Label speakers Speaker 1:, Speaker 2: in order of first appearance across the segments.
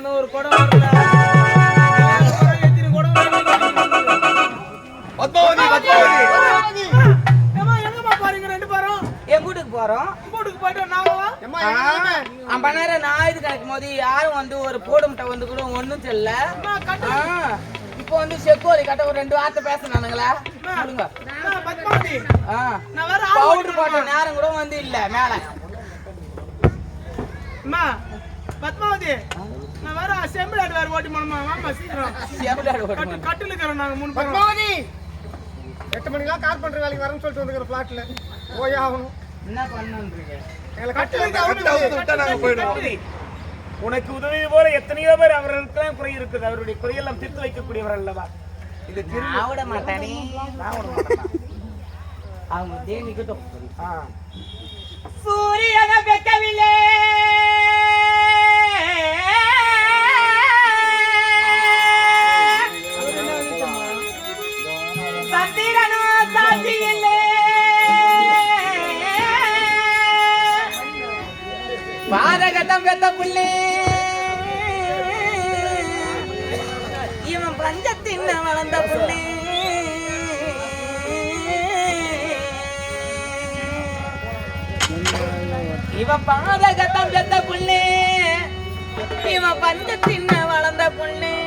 Speaker 1: வந்து ஒரு குடம் பத்மாவதி
Speaker 2: பத்மாவதி. எங்கம்மா
Speaker 1: ரெண்டு
Speaker 2: பேரும்?
Speaker 1: என் வீட்டுக்கு போறோம். நேரம் ஞாயிறு கிடைக்கும் யாரும் வந்து ஒரு போடும்ட்ட வந்து கூட ஒன்றும் தெரியல. இப்போ வந்து செக்கோலி கட்ட ஒரு ரெண்டு வார்த்தை பேசினானுங்களா? சொல்லுங்க. பவுடர் போட்ட நேரம் கூட வந்து இல்ல மேல.
Speaker 2: பத்மாவதி. நான் வேற செம்பிளாடு வேற ஓட்டி போனோமா வாமா சீக்கிரம்? கட்டுல இருக்கிறோம் நாங்க மூணு பேரும்.
Speaker 3: பத்மாவதி! எட்டு மணிக்கெல்லாம் கார்பெண்டர் வேலைக்கு வரேன்னு சொல்லிட்டு வந்துக்கிற ஃப்ளாட்ல போய் ஆகணும்.
Speaker 1: என்ன பண்ணன்றீங்க?
Speaker 3: எங்களை
Speaker 2: கட்டு
Speaker 3: கட்டி
Speaker 2: வைக்க
Speaker 3: வைக்க
Speaker 2: அவனுக்கு
Speaker 3: அவனுக்கு
Speaker 2: விட்டா நாங்க போயிடுவோம்.
Speaker 4: உனக்கு உதவி போல எத்தனையோ பேர் அவர்களுக்கெல்லாம் குறை இருக்குது. அவருடைய குறையெல்லாம் தீர்த்து வைக்கக்கூடியவர் அல்லவா? இது திரு
Speaker 1: நான் விட மாட்டானே.
Speaker 4: நான் விட மாட்டேனா?
Speaker 1: அவங்க தேவிக்கட்டும்
Speaker 4: ஆ.
Speaker 1: சூரியன பெக்கவில்லை பாதகத்தம் பெத்த புள்ளி. இவன் பஞ்சத்தின் வளர்ந்த புள்ளி. இவன் பாதகத்தம் பெத்த புள்ளி. இவன் பஞ்சத்தின் வளர்ந்த புள்ளி.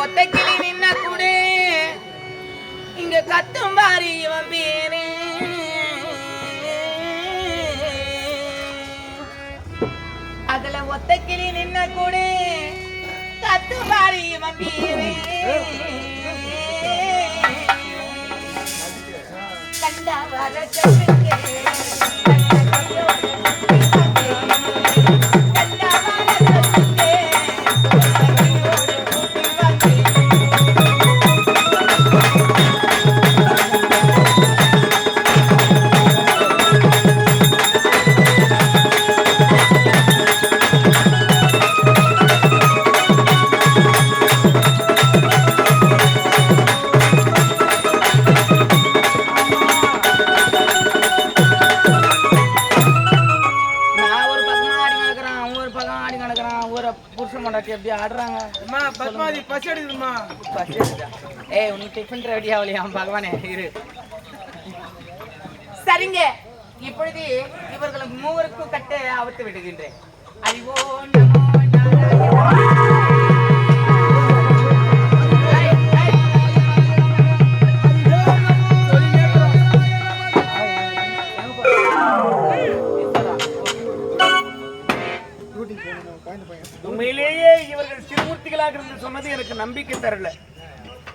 Speaker 1: ஒத்த கிளி நின்ன கூட. இங்க கத்தும் பாரு இவன் பேரு அதுல ஒத்த கிளி நின்ன கூட. கத்தும் பாரு இவன் பேரு கண்டா வர சொல்லுங்க
Speaker 2: பத்மாதி பத்மாவதி பசி எடுக்குதுமா
Speaker 1: பஸ் ஏறுதா? ஏய் உனக்கு டிஃபன் ரெடி ஆகலையா பகவானே இரு சரிங்க இப்பொழுது இவர்களுக்கு மூவருக்கும் கட்ட அவுத்து விடுகின்றேன் அறிவோ நமோ நாராயணாய.
Speaker 4: உண்மையிலேயே இவர்கள் திருமூர்த்திகளாக இருந்து சொன்னது எனக்கு நம்பிக்கை தரல.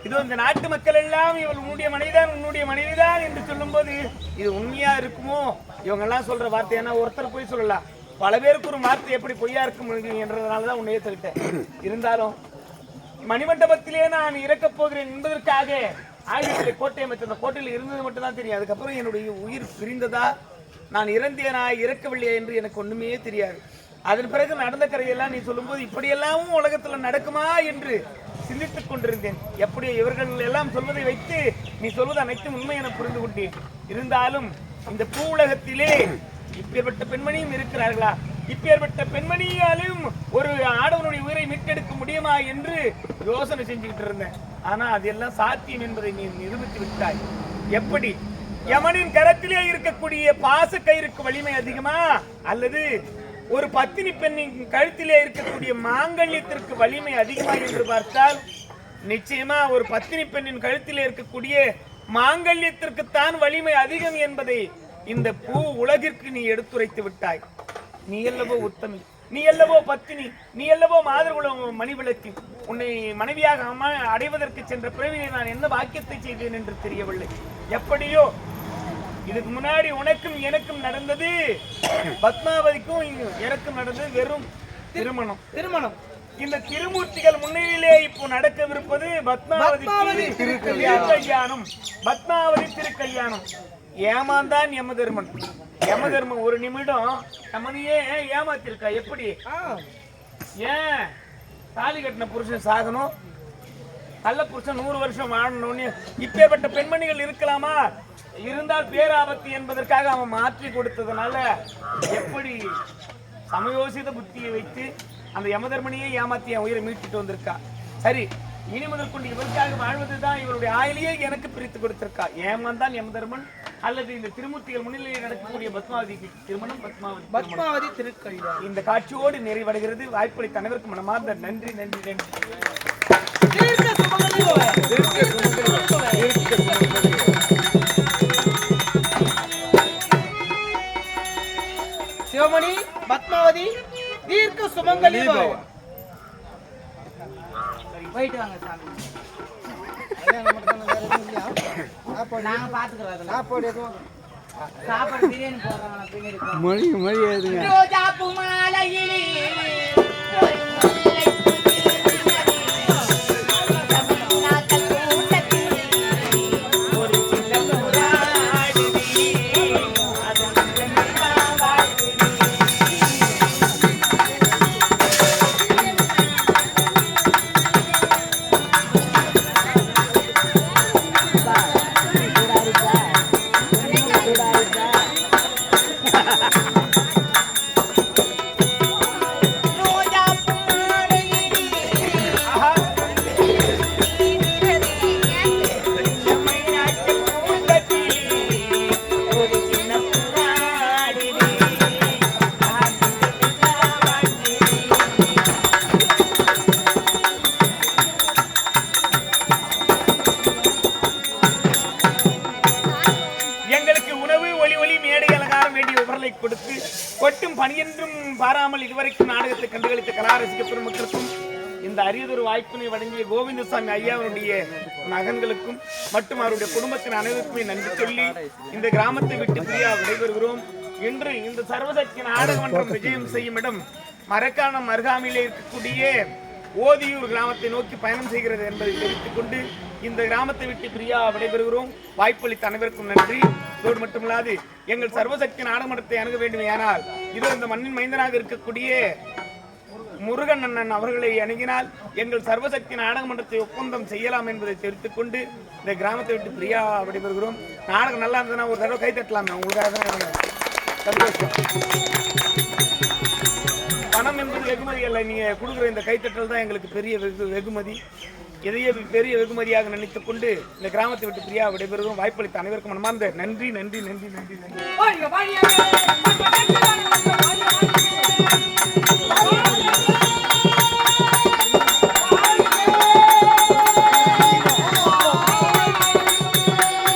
Speaker 4: இது இந்த நாட்டு மக்கள் எல்லாம் இவள் உன்னுடைய மனைவிதான் உன்னுடைய மனைவிதான் என்று சொல்லும்போது இது உண்மையா இருக்குமோ? இவங்க எல்லாம் சொல்ற வார்த்தை ஏன்னா ஒருத்தர் போய் சொல்லலாம் பல பேருக்கு ஒரு வார்த்தை எப்படி பொய்யா இருக்க முடியும் என்றதுனாலதான் உன்னை ஏத்துக்கிட்டேன் இருந்தாலும் மணிமண்டபத்திலே நான் இறக்கப் போகிறேன் என்பதற்காக ஆயுதத்தை கோட்டை அமைச்சர் அந்த கோட்டையில் இருந்தது மட்டும்தான் தெரியும். அதுக்கப்புறம் என்னுடைய உயிர் பிரிந்ததா? நான் இறந்தேனா இறக்கவில்லையா என்று எனக்கு ஒண்ணுமே தெரியாது. அதன் பிறகு நடந்த கரையெல்லாம் நீ சொல்லும்போது இப்படியெல்லாம் உலகத்துல நடக்குமா என்று சிந்தித்துக் கொண்டிருந்தேன். எப்படி இவர்கள் எல்லாம் சொல்வதை வைத்து நீ சொல்வது அனைத்தும் உண்மை என புரிந்து கொண்டேன். இருந்தாலும் இந்த பூ உலகத்திலே இப்பேற்பட்ட பெண்மணியும் இருக்கிறார்களா? இப்பேற்பட்ட பெண்மணியாலும் ஒரு ஆடவனுடைய உயிரை மீட்டெடுக்க முடியுமா என்று யோசனை செஞ்சுக்கிட்டு இருந்தேன். ஆனா அதெல்லாம் சாத்தியம் என்பதை நீ நிரூபித்து விட்டாய். எப்படி? யமனின் கரத்திலே இருக்கக்கூடிய பாச கயிறுக்கு வலிமை அதிகமா? அல்லது ஒரு பத்தினி பெண்ணின் கழுத்திலே இருக்கக்கூடிய மாங்கல்யத்திற்கு வலிமை அதிகமா என்று பார்த்தால் நிச்சயமா ஒரு பத்தினி பெண்ணின் கழுத்தில் இருக்கக்கூடிய மாங்கல்யத்திற்குத்தான் வலிமை அதிகம் என்பதை இந்த பூ உலகிற்கு நீ எடுத்துரைத்து விட்டாய். நீ அல்லவோ உத்தமி நீ அல்லவோ பத்தினி நீ அல்லவோ மாதர்குலம் மணிவிளக்கு. உன்னை மனைவியாக அடைவதற்கு சென்ற பிறவியை நான் என்ன வாக்கியத்தை செய்தேன் என்று தெரியவில்லை. எப்படியோ இதுக்கு முன்னாடி உனக்கும் எனக்கும் நடந்தது. பத்மாவதிக்கும் எனக்கும் நடந்தது வெறும் திருமணம்.
Speaker 2: திருமணம்.
Speaker 4: இந்த திருமூர்த்திகள் முன்னிலையிலே இப்போ நடக்கவிருப்பது பத்மாவதி திருக்கல்யாணம். பத்மாவதி திருக்கல்யாணம். ஏமாந்தான் யமதர்மன். யமதர்மன் ஒரு நிமிடம் நம்மனையே ஏமாத்திருக்கா? எப்படி? ஏன்? தாலி கட்டின புருஷன் சாகணும். நல்ல புருஷன் நூறு வருஷம் வாழணும்னு இப்பேற்பட்ட பெண்மணிகள் இருக்கலாமா? இருந்தால் பேராபத்து என்பதற்காக அவன் மாற்றி கொடுத்ததுனால எப்படி சமயோசித புத்தியை வைத்து அந்த யமதர்மனியை ஏமாத்தி என் உயிரை மீட்டுட்டு வந்திருக்கா? சரி இனி முதல் கொண்டு இவருக்காக வாழ்வதுதான் இவருடைய ஆயிலேயே எனக்கு பிரித்து கொடுத்திருக்கா. ஏமாந்தான் யமதர்மன் அல்லது இந்த திருமூர்த்திகள் முன்னிலையில் நடக்கக்கூடிய பத்மாவதி திருமணம் பத்மாவதி.
Speaker 2: பத்மாவதி திருக்கல்யாணம்.
Speaker 4: இந்த காட்சியோடு நிறைவடைகிறது. வாய்ப்பளித்த அனைவருக்கும் மனமார்ந்த நன்றி நன்றி நன்றி.
Speaker 2: பத்மாவதி தீர்க்க சுமங்கலி பவ.
Speaker 1: போயிட்டு வாங்க சாமி.
Speaker 3: சாப்பாடு
Speaker 1: பிரியாணி போடுறாங்க. ரோஜா பூ மாலையிலே
Speaker 4: பாராமல் இதுவரைக்கும் நாடகத்தை கண்டுகளித்த கலாரசிக பெருமக்களுக்கும் இந்த அரியதொரு வாய்ப்பினை வழங்கிய கோவிந்தசாமி ஐயா அவருடைய மகன்களுக்கும் மற்றும் அவருடைய குடும்பத்தின் அனைவருக்குமே நன்றி சொல்லி இந்த கிராமத்தை விட்டு பிரியா விடைபெறுகிறோம். இன்று இந்த சர்வசக்தி நாடகமன்றம் விஜயம் செய்யும் இடம் மரக்காணம் அருகாமையிலே இருக்கக்கூடிய ஓதியூர் கிராமத்தை நோக்கி பயணம் செய்கிறது என்பதை தெரிவித்துக் கொண்டு இந்த கிராமத்தை விட்டு பிரியா விடைபெறுகிறோம். வாய்ப்பளித்த அனைவருக்கும் நன்றி. அதோடு மட்டுமல்லாது எங்கள் சர்வசக்தி நாடகமன்றத்தை அணுக வேண்டும் ஏனால் இது இந்த மண்ணின் மைந்தனாக இருக்கக்கூடிய முருகன் அண்ணன் அவர்களை அணுகினால் எங்கள் சர்வசக்தி நாடகமன்றத்தை ஒப்பந்தம் செய்யலாம் என்பதை தெரிவித்துக் கொண்டு இந்த கிராமத்தை விட்டு பிரியா விடைபெறுகிறோம். நாடகம் நல்லா இருந்ததுன்னா ஒரு தடவை கை தட்டலாமே உங்களுக்காக தான் சந்தோஷம். பணம் என்பது வெகுமதி அல்ல நீங்க கொடுக்குற இந்த கைத்தட்டல் தான் எங்களுக்கு பெரிய வெகுமதி. எதையே பெரிய வெகுமதியாக நினைத்துக் கொண்டு இந்த கிராமத்தை விட்டு பிரியா விடைபெறுகிறோம். வாய்ப்பளித்த அனைவருக்கும் மனமார்ந்த நன்றி நன்றி நன்றி நன்றி நன்றி.